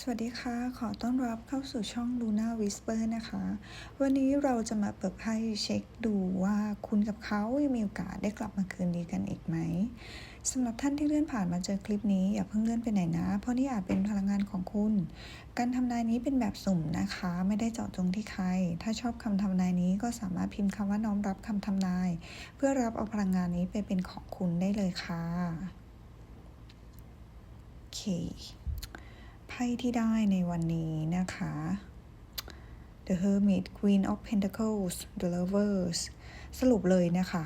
สวัสดีค่ะ ขอต้อนรับเข้าสู่ช่อง Luna Whisper นะคะ วันนี้เราจะมาเปิดไพ่เช็คดูว่าคุณกับเขายังมีโอกาสได้กลับมาคืนดีกันอีกไหมสำหรับท่านที่เลื่อนผ่านมาเจอคลิปนี้อย่าเพิ่งเลื่อนไปไหนนะ เพราะนี่อาจเป็นพลังงานของคุณ การทำนายนี้เป็นแบบสุ่มนะคะ ไม่ได้เจาะจงที่ใคร ถ้าชอบคำทำนายนี้ก็สามารถพิมพ์คำว่าน้อมรับคำทำนาย เพื่อรับเอาพลังงานนี้ไปเป็นของคุณได้เลยค่ะโอเค ไพ่ที่ได้ในวันนี้นะคะ The Hermit Queen of Pentacles The Lovers สรุปเลยนะคะ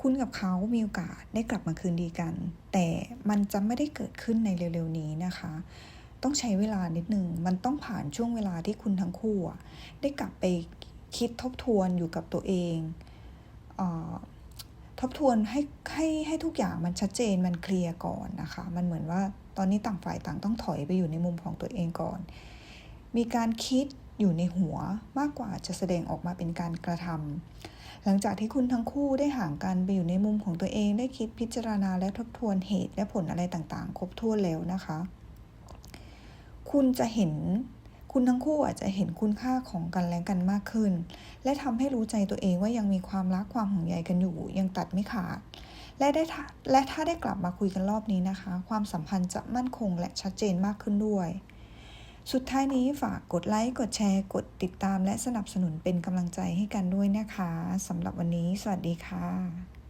คุณกับเขามีโอกาสได้กลับมาคืนดีกัน แต่มันจะไม่ได้เกิดขึ้นในเร็วๆนี้นะคะ ต้องใช้เวลานิดนึงมันต้องผ่านช่วงเวลาที่คุณทั้งคู่ ได้กลับไปคิดทบทวนอยู่กับตัวเอง ทบทวนให้ให้ให้ทุกอย่างมันชัดเจนมันเคลียร์ก่อนนะคะ มันเหมือนว่าตอนนี้ต่างฝ่ายต่างต้องถอยไปอยู่ในมุมของตัวเองก่อน มีการคิดอยู่ในหัวมากกว่าจะแสดงออกมาเป็นการกระทำหลังจากที่คุณทั้งคู่ได้ห่างกันไปอยู่ในมุมของตัวเอง ได้คิดพิจารณาและทบทวนเหตุและผลอะไรต่างๆ ครบถ้วนแล้วนะคะ คุณจะเห็น คุณทั้งคู่อาจจะเห็นคุณค่าของกันและกันมากขึ้น และทำให้รู้ใจตัวเองว่ายังมีความรักความห่วงใยกันอยู่ ยังตัดไม่ขาด และได้และถ้าได้กลับมาคุยกันรอบนี้นะคะ ความสัมพันธ์จะมั่นคงและชัดเจนมากขึ้นด้วย สุดท้ายนี้ฝากกดไลค์ กดแชร์ กดติดตาม และสนับสนุนเป็นกำลังใจให้กันด้วยนะคะสำหรับวันนี้ สวัสดีค่ะ